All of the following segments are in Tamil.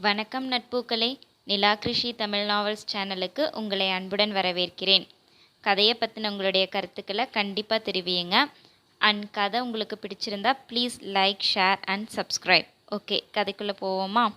வணக்கம் நட்பூக்களே. நிலா கிருஷி தமிழ் நாவல்ஸ் சேனலுக்கு உங்களை அன்புடன் வரவேற்கிறேன். கதையை பற்றின உங்களுடைய கருத்துக்களை கண்டிப்பாக தெரிவியுங்க. அண்ட் கதை உங்களுக்கு பிடிச்சிருந்தா please like share and subscribe okay கதைக்குள்ளே போவோமா?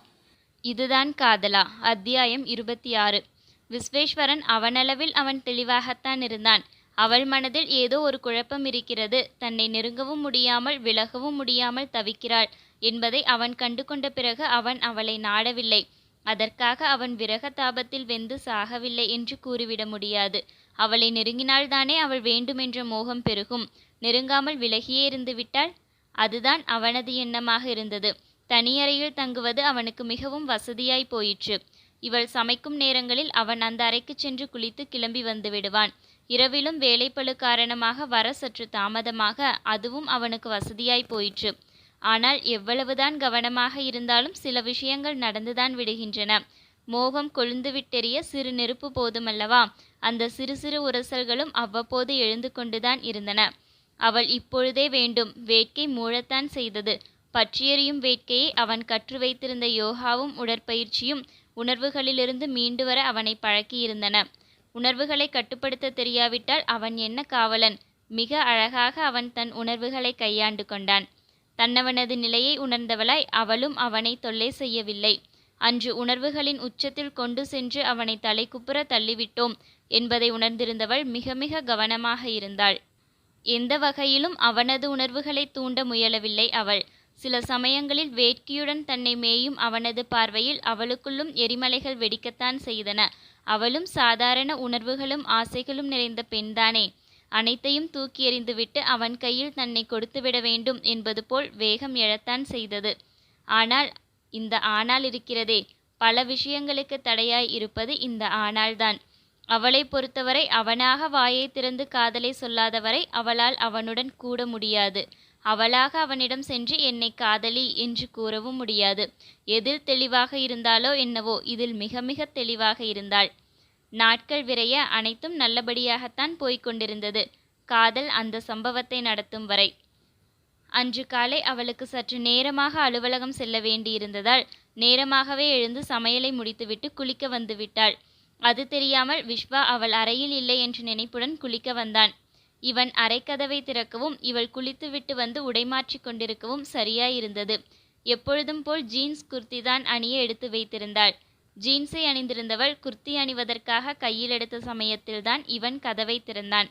இதுதான் காதலா. அத்தியாயம் இருபத்தி ஆறு. விஸ்வேஸ்வரன் அவனளவில் அவன் தெளிவாகத்தான் இருந்தான். அவள் மனதில் ஏதோ ஒரு குழப்பம் இருக்கிறது. தன்னை நெருங்கவும் முடியாமல் விலகவும் முடியாமல் தவிக்கிறாள் என்பதை அவன் கண்டு கொண்ட பிறகு அவன் அவளை நாடவில்லை. அதற்காக அவன் விரக தாபத்தில் வெந்து சாகவில்லை என்று கூறிவிட முடியாது. அவளை நெருங்கினால்தானே அவள் வேண்டுமென்ற மோகம் பெருகும். நெருங்காமல் விலகியே இருந்து விட்டாள்? அதுதான் அவனது எண்ணமாக இருந்தது. தனியறையில் தங்குவது அவனுக்கு மிகவும் வசதியாய் போயிற்று. இவள் சமைக்கும் நேரங்களில் அவன் அந்த அறைக்கு சென்று குளித்து கிளம்பி வந்து விடுவான். இரவிலும் வேலைப்பளு காரணமாக வர சற்று தாமதமாக அதுவும் அவனுக்கு வசதியாய் போயிற்று. ஆனால் எவ்வளவுதான் கவனமாக இருந்தாலும் சில விஷயங்கள் நடந்துதான் விடுகின்றன. மோகம் கொழுந்து விட்டெறிய சிறு நெருப்பு போதுமல்லவா? அந்த சிறு சிறு உரசல்களும் அவ்வப்போது எழுந்து கொண்டுதான் இருந்தன. அவள் இப்பொழுதே வேண்டும். வேட்கை மூழத்தான் செய்தது. பற்றியறியும் வேட்கையை அவன் கற்று வைத்திருந்த யோகாவும் உடற்பயிற்சியும் உணர்வுகளிலிருந்து மீண்டு வர அவனை பழக்கியிருந்தன. உணர்வுகளை கட்டுப்படுத்த தெரியாவிட்டால் அவன் என்ன காவலன்? மிக அழகாக அவன் தன் உணர்வுகளை கையாண்டு கொண்டான். தன்னவனது நிலையை உணர்ந்தவளாய் அவளும் அவனை தொல்லை செய்யவில்லை. அன்று உணர்வுகளின் உச்சத்தில் கொண்டு சென்று அவனை தலைக்குப்புற தள்ளிவிட்டோம் என்பதை உணர்ந்திருந்தவள் மிக மிக கவனமாக இருந்தாள். எந்த வகையிலும் அவனது உணர்வுகளை தூண்ட முயலவில்லை அவள். சில சமயங்களில் வேட்கையுடன் தன்னை மேயும் அவனது பார்வையில் அவளுக்குள்ளும் எரிமலைகள் வெடிக்கத்தான் செய்தன. அவளும் சாதாரண உணர்வுகளும் ஆசைகளும் நிறைந்த பெண்தானே. அனைத்தையும் தூக்கி எறிந்துவிட்டு அவன் கையில் தன்னை கொடுத்துவிட வேண்டும் என்பது போல் வேகம் எழத்தான் செய்தது. ஆனால் இந்த ஆனால் இருக்கிறதே. பல விஷயங்களுக்கு தடையாய் இருப்பது இந்த ஆனால்தான் அவளை பொறுத்தவரை அவனாக வாயை திறந்து காதலை சொல்லாதவரை அவளால் அவனுடன் கூட முடியாது. அவளாக அவனிடம் சென்று என்னை காதலி என்று கூறவும் முடியாது. எதில் தெளிவாக இருந்தாலோ என்னவோ இதில் மிக மிக தெளிவாக இருந்தாள். நாட்கள் விரைய அனைத்தும் நல்லபடியாகத்தான் போய்க் கொண்டிருந்தது காதல் அந்த சம்பவத்தை நடத்தும் வரை. அன்று காலை அவளுக்கு சற்று நேரமாக அலுவலகம் செல்ல வேண்டியிருந்ததால் நேரமாகவே எழுந்து சமையலை முடித்துவிட்டு குளிக்க வந்துவிட்டாள். அது தெரியாமல் விஸ்வா அவள் அறையில் இல்லை என்ற நினைப்புடன் குளிக்க வந்தான். இவன் அரைக்கதவை திறக்கவும் இவள் குளித்துவிட்டு வந்து உடைமாற்றிக் கொண்டிருக்கவும் சரியாயிருந்தது. எப்பொழுதும் போல் ஜீன்ஸ் குர்த்தி தான் அணிய எடுத்து வைத்திருந்தாள். ஜீன்ஸை அணிந்திருந்தவள் குர்த்தி அணிவதற்காக கையில் எடுத்த சமயத்தில்தான் இவன் கதவை திறந்தான்.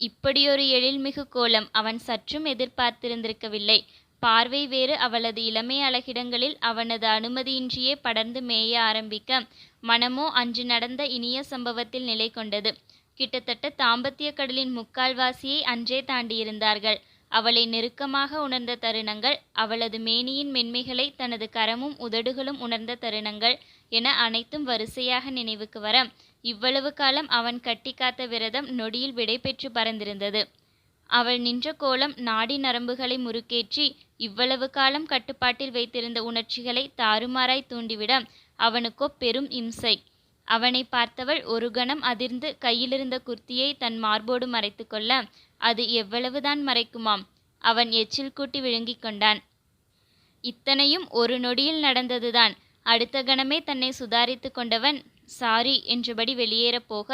இப்படியொரு எழில்மிகு கோலம் அவன் சற்றும் எதிர்பார்த்திருந்திருக்கவில்லை. பார்வை வேறு அவளது இளமை அழகிடங்களில் அவனது அனுமதியின்றியே படர்ந்து மேய ஆரம்பிக்க மனமோ அன்று நடந்த இனிய சம்பவத்தில் நிலை கொண்டது கிட்டத்தட்ட தாம்பத்திய கடலின் முக்கால்வாசியை அன்றே தாண்டியிருந்தார்கள். அவளை நெருக்கமாக உணர்ந்த தருணங்கள் அவளது மேனியின் மென்மைகளை தனது கரமும் உதடுகளும் உணர்ந்த தருணங்கள் என அனைத்தும் வரிசையாக நினைவுக்கு வர இவ்வளவு காலம் அவன் கட்டி காத்த விரதம் நொடியில் விடைபெற்று பறந்திருந்தது. அவள் நின்ற கோலம் நாடி நரம்புகளை முறுக்கேற்றி இவ்வளவு காலம் கட்டுப்பாட்டில் வைத்திருந்த உணர்ச்சிகளை தாறுமாறாய் தூண்டிவிட அவனுக்கோ பெரும் இம்சை. அவனை பார்த்தவள் ஒரு கணம் அதிர்ந்து கையிலிருந்த குர்த்தியை தன் மார்போடு மறைத்து கொள்ள அது எவ்வளவுதான் மறைக்குமாம்? அவன் எச்சில் கூட்டி விழுங்கிக் கொண்டான். இத்தனையும் ஒரு நொடியில் நடந்ததுதான். அடுத்த கணமே தன்னை சுதாரித்து கொண்டவன். சாரி என்றபடி வெளியேறப் போக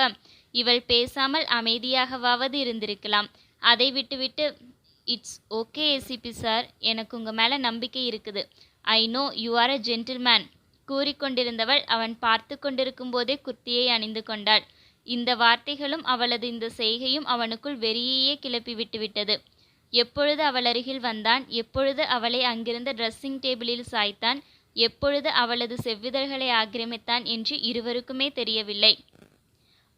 இவள் பேசாமல் அமைதியாகவாவது இருந்திருக்கலாம். அதை விட்டுவிட்டு இட்ஸ் ஓகே ஏசிபி சார். எனக்கு உங்கள் மேலே நம்பிக்கை இருக்குது. I know you are a gentleman. கூறிக்கொண்டிருந்தவள் அவன் பார்த்து கொண்டிருக்கும் போதே குர்த்தியை அணிந்து கொண்டாள். இந்த வார்த்தைகளும் அவளது இந்த செய்கையும் அவனுக்குள் வெறியையே கிளப்பி விட்டுவிட்டது. எப்பொழுது அவள் அருகில் வந்தான் எப்பொழுது அவளை அங்கிருந்த ட்ரெஸ்ஸிங் டேபிளில் சாய்த்தான் எப்பொழுது அவளது செவ்விதழ்களை ஆக்கிரமித்தான் என்று இருவருக்குமே தெரியவில்லை.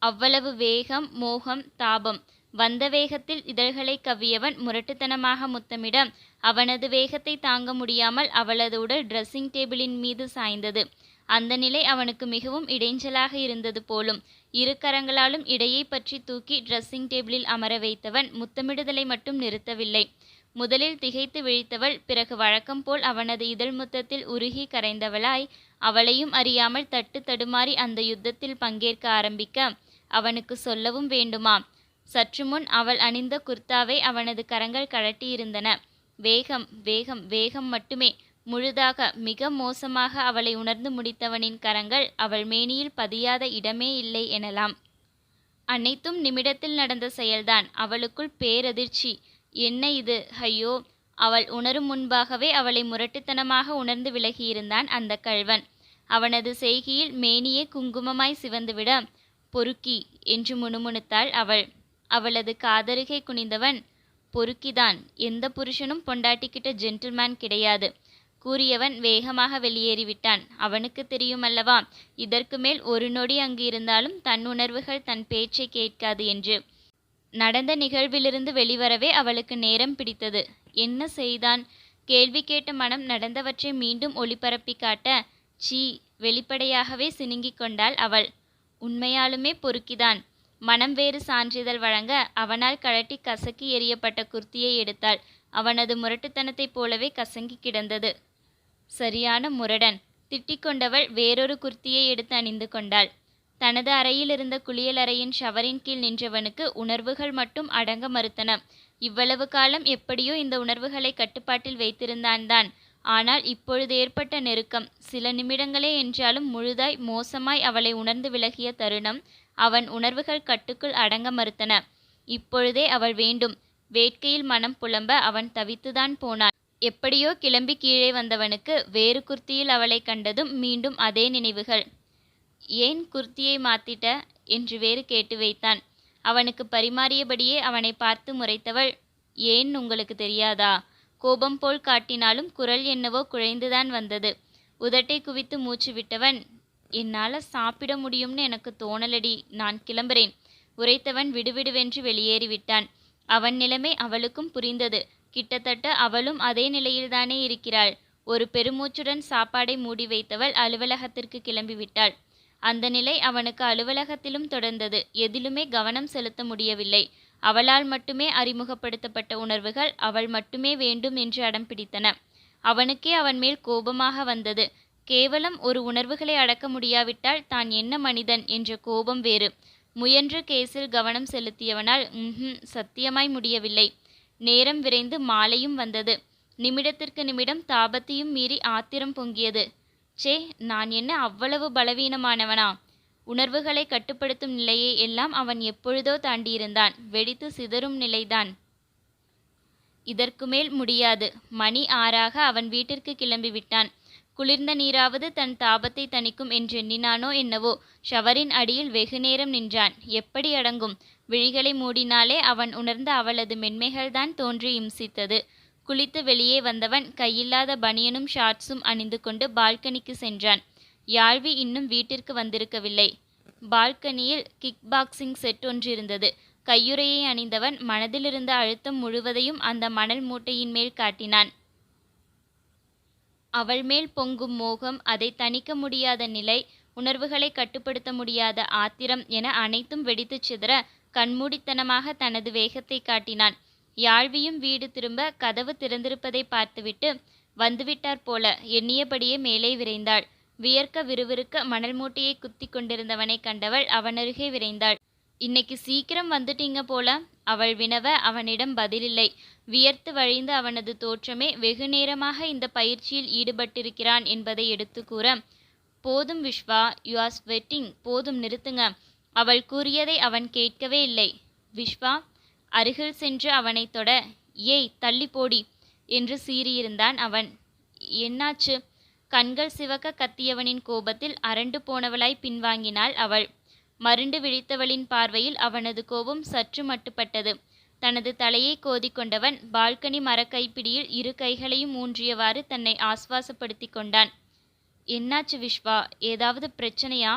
அவ்வளவு வேகம் மோகம் தாபம் வந்த வேகத்தில் இதழ்களை கவ்வியவன் முரட்டுத்தனமாக முத்தமிட அவனது வேகத்தை தாங்க முடியாமல் அவளது உடல் ட்ரெஸ்ஸிங் டேபிளின் மீது சாய்ந்தது. அந்த நிலை அவனுக்கு மிகவும் இடைஞ்சலாக இருந்தது போலும் இரு கரங்களாலும் இடையை பற்றி தூக்கி ட்ரெஸ்ஸிங் டேபிளில் அமர வைத்தவன் முத்தமிடுதலை மட்டும் நிறுத்தவில்லை. முதலில் திகைத்து விழித்தவள் பிறகு வழக்கம் போல் அவனது இதழ் முத்தத்தில் உருகி கரைந்தவளாய் அவளையும் அறியாமல் தட்டு தடுமாறி அந்த யுத்தத்தில் பங்கேற்க ஆரம்பிக்க அவனுக்கு சொல்லவும் வேண்டுமா? சற்று முன் அவள் அணிந்த குர்தாவை அவனது கரங்கள் கழட்டியிருந்தன. வேகம் வேகம் வேகம் மட்டுமே. முழுதாக மிக மோசமாக அவளை உணர்ந்து முடித்தவனின் கரங்கள் அவள் மேனியில் பதியாத இடமே இல்லை எனலாம். அனைத்தும் நிமிடத்தில் நடந்த செயல்தான். அவளுக்குள் பேரதிர்ச்சி. என்ன இது? ஐயோ. அவள் உணரும் முன்பாகவே அவளை முரட்டுத்தனமாக உணர்ந்து விலகியிருந்தான் அந்த கள்வன். அவனது செய்கையில் மேனியே குங்குமமாய் சிவந்துவிட பொறுக்கி என்று முணுமுணுத்தாள் அவள். அவளது காதருகே குனிந்தவன் பொறுக்கிதான் எந்த புருஷனும் பொண்டாட்டிக்கிட்ட ஜென்டில்மேன் கிடையாது கூறியவன் வேகமாக வெளியேறிவிட்டான். அவனுக்கு தெரியும் அல்லவா இதற்கு மேல் ஒரு நொடி அங்கு இருந்தாலும் தன் உணர்வுகள் தன் பேச்சை கேட்காது என்று. நடந்த நிகழ்விலிருந்து வெளிவரவே அவளுக்கு நேரம் பிடித்தது. என்ன செய்தான் கேள்வி கேட்ட மனம் நடந்தவற்றை மீண்டும் ஒளிபரப்பி காட்ட சீ வெளிப்படையாகவே சினுங்கிக் கொண்டாள் அவள். உண்மையாலுமே பொறுக்கிதான். மனம் வேறு சான்றிதழ் வழங்க அவனால் கழட்டி கசக்கி எறியப்பட்ட குர்த்தியை எடுத்தாள். அவனது முரட்டுத்தனத்தைப் போலவே கசங்கி கிடந்தது. சரியான முரடன். திட்டிக்கொண்டவள் வேறொரு குர்த்தியை எடுத்து அணிந்து கொண்டாள். தனது அறையில் இருந்த குளியலறையின் ஷவரின் கீழ் நின்றவனுக்கு உணர்வுகள் மட்டும் அடங்க மறுத்தன. இவ்வளவு காலம் எப்படியோ இந்த உணர்வுகளை கட்டுப்பாட்டில் வைத்திருந்தான்தான் ஆனால் இப்பொழுது ஏற்பட்ட நெருக்கம். சில நிமிடங்களே என்றாலும் முழுதாய் மோசமாய் அவளை உணர்ந்து விலகிய தருணம் அவன் உணர்வுகள் கட்டுக்குள் அடங்க மறுத்தன. இப்பொழுதே அவள் வேண்டும். வேட்கையில் மனம் புலம்ப அவன் தவித்துதான் போனான். எப்படியோ கிளம்பி கீழே வந்தவனுக்கு வேறு குர்த்தியில் அவளை கண்டதும் மீண்டும் அதே நினைவுகள். ஏன் குர்த்தியை மாத்திட்ட? என்று வேறு கேட்டு வைத்தான். அவனுக்கு பரிமாறியபடியே அவனை பார்த்து முறைத்தவள் ஏன் உங்களுக்கு தெரியாதா? கோபம் போல் காட்டினாலும் குரல் என்னவோ குழைந்துதான் வந்தது. உதட்டை குவித்து மூச்சு விட்டவன் என்னால் சாப்பிட முடியும்னு எனக்கு தோணலடி. நான் கிளம்புறேன். உரைத்தவன் விடுவிடுவென்று வெளியேறிவிட்டான். அவன் நிலைமை அவளுக்கும் புரிந்தது. கிட்டத்தட்ட அவளும் அதே நிலையில்தானே இருக்கிறாள். ஒரு பெருமூச்சுடன் சாப்பாடை மூடி வைத்தவள் அலுவலகத்திற்கு கிளம்பிவிட்டாள். அந்த நிலை அவனுக்கு அலுவலகத்திலும் தொடர்ந்தது. எதிலுமே கவனம் செலுத்த முடியவில்லை. அவளால் மட்டுமே அறிமுகப்படுத்தப்பட்ட உணர்வுகள் அவள் மட்டுமே வேண்டும் என்று அடம் பிடித்தன. அவனுக்கே அவன் மேல் கோபமாக வந்தது. கேவலம் ஒரு உணர்வுகளை அடக்க முடியாவிட்டால் தான் என்ன மனிதன் என்ற கோபம் வேறு. முயன்ற கேஸில் கவனம் செலுத்தியவனால் ம்ஹும் சத்தியமாய் முடியவில்லை. நேரம் விரைந்து மாலையும் வந்தது. நிமிடத்திற்கு நிமிடம் தாபத்தையும் மீறி ஆத்திரம் பொங்கியது. சே நான் என்ன அவ்வளவு பலவீனமானவனா? உணர்வுகளை கட்டுப்படுத்தும் நிலையை எல்லாம் அவன் எப்பொழுதோ தாண்டியிருந்தான். வெடித்து சிதறும் நிலைதான். இதற்கு மேல் முடியாது. மணி ஆறாக அவன் வீட்டிற்கு கிளம்பிவிட்டான். குளிர்ந்த நீராவது தன் தாபத்தை தணிக்கும் என்றெண்ணினானோ என்னவோ ஷவரின் அடியில் வெகு நேரம் நின்றான். எப்படி அடங்கும்? விழிகளை மூடினாலே அவன் உணர்ந்த அவளது மென்மைகள்தான் தோன்றி இம்சித்தது. குளித்து வெளியே வந்தவன் கையில்லாத பனியனும் ஷார்ட்ஸும் அணிந்து கொண்டு பால்கனிக்கு சென்றான். யாழ்வி இன்னும் வீட்டிற்கு வந்திருக்கவில்லை. பால்கனியில் கிக் பாக்ஸிங் செட் ஒன்றிருந்தது. கையுறையை அணிந்தவன் மனதிலிருந்த அழுத்தம் முழுவதையும் அந்த மணல் மூட்டையின் மேல் காட்டினான். அவள் மேல் பொங்கும் மோகம் அதை தணிக்க முடியாத நிலை உணர்வுகளை கட்டுப்படுத்த முடியாத ஆத்திரம் என அனைத்தும் வெடித்துச் சிதற கண்மூடித்தனமாக தனது வேகத்தை காட்டினான். யாழ்வியும் வீடு திரும்ப கதவு திறந்திருப்பதை பார்த்துவிட்டு வந்துவிட்டார் போல எண்ணியபடியே மேலே விரைந்தாள். வியர்க்க விறுவிறுக்க மணல் மூட்டையை குத்தி கொண்டிருந்தவனை கண்டவள் அவனருகே விரைந்தாள். இன்னைக்கு சீக்கிரம் வந்துட்டீங்க போல அவள் வினவ அவனிடம் பதிலில்லை. வியர்த்து வழிந்த அவனது தோற்றமே வெகு நேரமாக இந்த பயிற்சியில் ஈடுபட்டிருக்கிறான் என்பதை எடுத்து கூற போதும் விஸ்வா யூ ஆர் ஸ்வெட்டிங் போதும் நிறுத்துங்க. அவள் கூறியதை அவன் கேட்கவே இல்லை. விஸ்வா அருகில் சென்று அவனை தொட. ஏய் தள்ளி போடி என்று சீறியிருந்தான் அவன். என்னாச்சு? கண்கள் சிவக்க கத்தியவனின் கோபத்தில் அரண்டு போனவளாய் பின்வாங்கினாள் அவள். மருண்டு விழித்தவளின் பார்வையில் அவனது கோபம் சற்று மட்டுப்பட்டது. தனது தலையை கோதிக்கொண்டவன் பால்கனி மரக்கைப்பிடியில் இரு கைகளையும் ஊன்றியவாறு தன்னை ஆஸ்வாசப்படுத்தி கொண்டான். என்னாச்சு விஸ்வா ஏதாவது பிரச்சனையா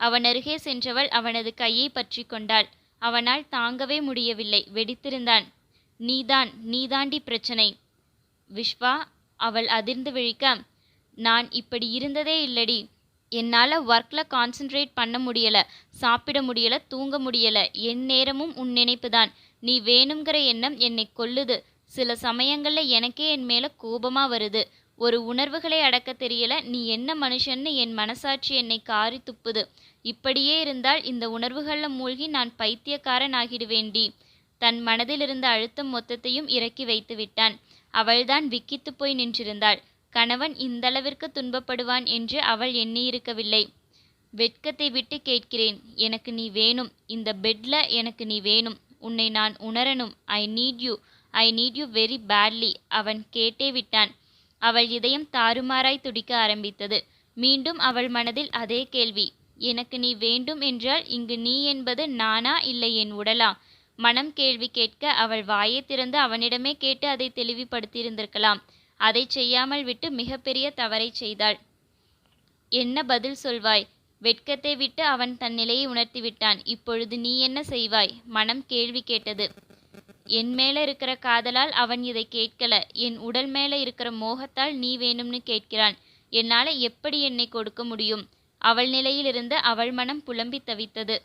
அவன் அருகே சென்றவள் அவனது கையை பற்றி கொண்டாள். அவனால் தாங்கவே முடியவில்லை. வெடித்திருந்தான். நீதான் நீதாண்டி பிரச்சனை. விஸ்வா அவள் அதிர்ந்து விழிக்க நான் இப்படி இருந்ததே இல்லடி. என்னால் ஒர்க்கில் கான்சென்ட்ரேட் பண்ண முடியலை சாப்பிட முடியலை தூங்க முடியலை. என் நேரமும் உன் நினைப்பு தான் நீ வேணுங்கிற எண்ணம் என்னை கொல்லுது. சில சமயங்களில் எனக்கே என் மேலே கோபமாக வருது. ஒரு உணர்வுகளை அடக்க தெரியல. நீ என்ன மனுஷன்னு என் மனசாட்சி என்னை காரி துப்புது. இப்படியே இருந்தால் இந்த உணர்வுகளில் மூழ்கி நான் பைத்தியக்காரன் ஆகிடுவேண்டி தன் மனதில் இருந்த அழுத்தம் மொத்தத்தையும் இறக்கி வைத்து விட்டான் அவள்தான் விக்கித்து போய் நின்றிருந்தாள். கணவன் இந்தளவிற்கு துன்பப்படுவான் என்று அவள் எண்ணியிருக்கவில்லை. வெட்கத்தை விட்டு கேட்கிறேன். எனக்கு நீ வேணும். இந்த பெட்ல எனக்கு நீ வேணும். உன்னை நான் உணரணும். I need you I need you very badly அவன் கேட்டே விட்டான். அவள் இதயம் தாறுமாறாய் துடிக்க ஆரம்பித்தது. மீண்டும் அவள் மனதில் அதே கேள்வி. எனக்கு நீ வேண்டும் என்றால் இங்கு நீ என்பது நானா இல்லை என் உடலா? மனம் கேள்வி கேட்க அவள் வாயை திறந்து அவனிடமே கேட்டு அதை தெளிவுபடுத்தியிருந்திருக்கலாம். அதை செய்யாமல் விட்டு மிகப்பெரிய தவறை செய்தாள். என்ன பதில் சொல்வாய்? வெட்கத்தை விட்டு அவன் தன் நிலையை உணர்த்தி விட்டான். இப்பொழுது நீ என்ன செய்வாய்? மனம் கேள்வி கேட்டது. என் மேல இருக்கிற காதலால் அவன் இதை கேட்கல. என் உடல் மேல இருக்கிற மோகத்தால் நீ வேணும்னு கேட்கிறான். என்னால எப்படி என்னை கொடுக்க முடியும்? அவள் நிலையிலிருந்து அவள் மனம் புலம்பி தவித்தது.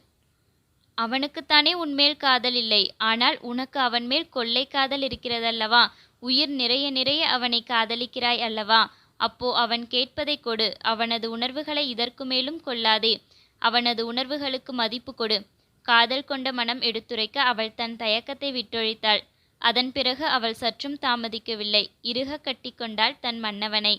அவனுக்குத்தானே உன்மேல் காதல் இல்லை. ஆனால் உனக்கு அவன் மேல் கொள்ளை காதல் இருக்கிறதல்லவா? உயிர் நிறைய நிறைய அவனை காதலிக்கிறாய் அல்லவா? அப்போ அவன் கேட்பதை கொடு. அவனது உணர்வுகளை இதற்கு மேலும் கொள்ளாதே. அவனது உணர்வுகளுக்கு மதிப்பு கொடு. காதல் கொண்ட மனம் எடுத்துரைக்க அவள் தன் தயக்கத்தை விட்டொழித்தாள். அதன் பிறகு அவள் சற்றும் தாமதிக்கவில்லை. இறுக கட்டிக்கொண்டாள் தன் மன்னவனை.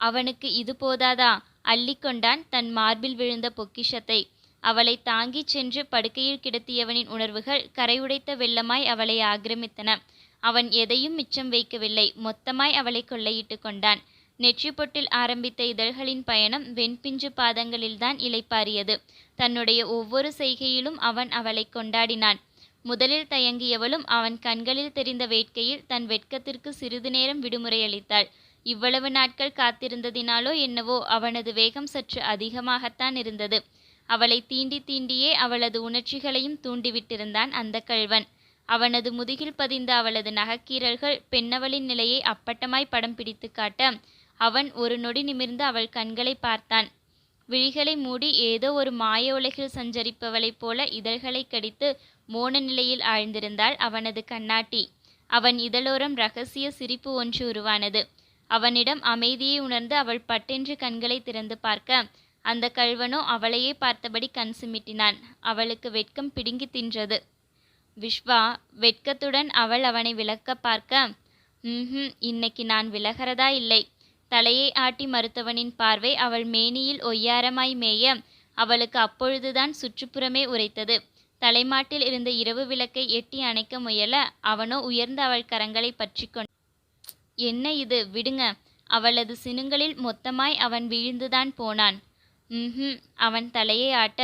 அவனுக்கு இது போதாதா? அள்ளிக்கொண்டான் தன் மார்பில் விழுந்த பொக்கிஷத்தை. அவளை தாங்கிச் சென்று படுக்கையில் கிடத்தியவனின் உணர்வுகள் கரையுடைத்த வெள்ளமாய் அவளை ஆக்கிரமித்தன. அவன் எதையும் மிச்சம் வைக்கவில்லை. மொத்தமாய் அவளை கொள்ளையிட்டு கொண்டான். நெற்றி பொட்டில் ஆரம்பித்த இதழ்களின் பயணம் வெண்பிஞ்சு பாதங்களில்தான் இலைப்பாரியது தன்னுடைய ஒவ்வொரு செய்கையிலும் அவன் அவளை கொண்டாடினான். முதலில் தயங்கியவளும் அவன் கண்களில் தெரிந்த வேட்கையில் தன் வெட்கத்திற்கு சிறிது நேரம் விடுமுறை அளித்தாள். இவ்வளவு நாட்கள் காத்திருந்ததினாலோ என்னவோ அவனது வேகம் சற்று அதிகமாகத்தான் இருந்தது. அவளை தீண்டி தீண்டியே அவளது உணர்ச்சிகளையும் தூண்டிவிட்டிருந்தான் அந்த கள்வன். அவனது முதுகில் பதிந்த அவளது நகக்கீரல்கள் பெண்ணவளின் நிலையை அப்பட்டமாய் படம் பிடித்து காட்ட அவன் ஒரு நொடி நிமிர்ந்து அவள் கண்களை பார்த்தான். விழிகளை மூடி ஏதோ ஒரு மாய உலகில் சஞ்சரிப்பவளைப் போல இதழ்களை கடித்து மோன நிலையில் ஆழ்ந்திருந்தாள் அவனது கண்ணாட்டி. அவன் இதழோரம் ரகசிய சிரிப்பு ஒன்று உருவானது. அவனிடம் அமைதியை உணர்ந்து அவள் பட்டென்று கண்களை திறந்து பார்க்க அந்த கள்வனோ அவளையே பார்த்தபடி கண் சிமிட்டினான். அவளுக்கு வெட்கம் பிடுங்கி தின்றது. விஸ்வா வெட்கத்துடன் அவள் அவனை விலக்க பார்க்க ம் இன்னைக்கு நான் விலகிறதா இல்லை. தலையை ஆட்டி மறுத்தவனின் பார்வை அவள் மேனியில் ஒய்யாரமாய் மேய அவளுக்கு அப்பொழுதுதான் சுற்றுப்புறமே உரைத்தது. தலைமாட்டில் இருந்த இரவு விளக்கை எட்டி அணைக்க முயல அவனோ உயர்ந்த அவள் கரங்களை பற்றி கொண்டு என்ன இது? விடுங்க. அவளது சினுங்களில் மொத்தமாய் அவன் வீழ்ந்துதான் போனான். ம் அவன் தலையை ஆட்ட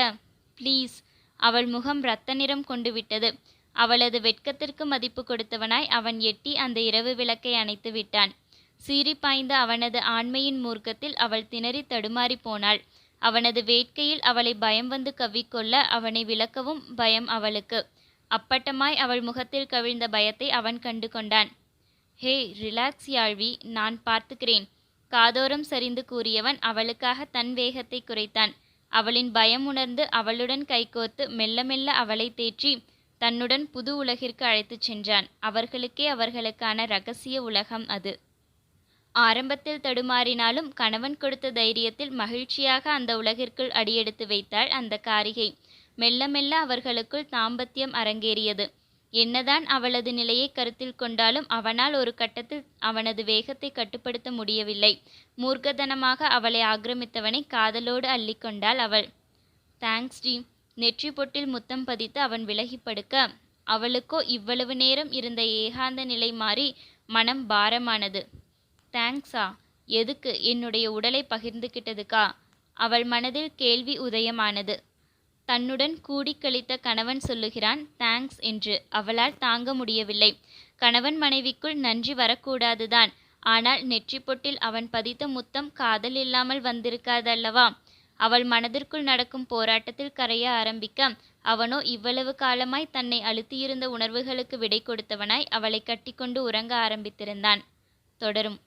ப்ளீஸ். அவள் முகம் இரத்த நிறம் கொண்டு விட்டது. அவளது வெட்கத்திற்கு மதிப்பு கொடுத்தவனாய் அவன் எட்டி அந்த இரவு விளக்கை அணைத்து விட்டான். சீறி பாய்ந்த அவனது ஆண்மையின் மூர்க்கத்தில் அவள் திணறி தடுமாறி போனாள். அவனது வேட்கையில் அவளை பயம் வந்து கவ்விக்கொள்ள அவனை விளக்கவும் பயம் அவளுக்கு. அப்பட்டமாய் அவள் முகத்தில் கவிழ்ந்த பயத்தை அவன் கண்டு கொண்டான். ஹே ரிலாக்ஸ் யாழ்வி நான் பார்த்துக்கிறேன். காதோரம் சரிந்து கூறியவன் அவளுக்காக தன் வேகத்தை குறைத்தான். அவளின் பயம் உணர்ந்து அவளுடன் கைகோர்த்து மெல்ல மெல்ல அவளை தேற்றி தன்னுடன் புது உலகிற்கு அழைத்துச் சென்றான். அவர்களுக்கே அவர்களுக்கான ரகசிய உலகம் அது. ஆரம்பத்தில் தடுமாறினாலும் கணவன் கொடுத்த தைரியத்தில் மகிழ்ச்சியாக அந்த உலகிற்குள் அடியெடுத்து வைத்தாள் அந்த காரிகை. மெல்ல மெல்ல அவர்களுக்குள் தாம்பத்தியம் அரங்கேறியது. என்னதான் அவளது நிலையை கருத்தில் கொண்டாலும் அவனால் ஒரு கட்டத்தில் அவனது வேகத்தை கட்டுப்படுத்த முடியவில்லை. மூர்க்கதனமாக அவளை ஆக்கிரமித்தவனை காதலோடு அள்ளிக்கொண்டாள் அவள். தேங்க்ஸ் டி நெற்றி பொட்டில் முத்தம் பதித்து அவன் விலகி படுக்க அவளுக்கோ இவ்வளவு நேரம் இருந்த ஏகாந்த நிலை மாறி மனம் பாரமானது. தேங்க்ஸா எதுக்கு? என்னுடைய உடலை பகிர்ந்துகிட்டதுக்கா? அவள் மனதில் கேள்வி உதயமானது. தன்னுடன் கூடி கழித்த கணவன் சொல்லுகிறான் தேங்க்ஸ் என்று. அவளால் தாங்க முடியவில்லை. கணவன் மனைவிக்குள் நன்றி வரக்கூடாதுதான். ஆனால் நெற்றி பொட்டில் அவன் பதித்த முத்தம் காதல் இல்லாமல் வந்திருக்காதல்லவா? அவள் மனதிற்குள் நடக்கும் போராட்டத்தில் கரைய ஆரம்பிக்க அவனோ இவ்வளவு காலமாய் தன்னை அழுத்தியிருந்த உணர்வுகளுக்கு விடை கொடுத்தவனாய் அவளை கட்டிக்கொண்டு உறங்க ஆரம்பித்திருந்தான். தொடரும்.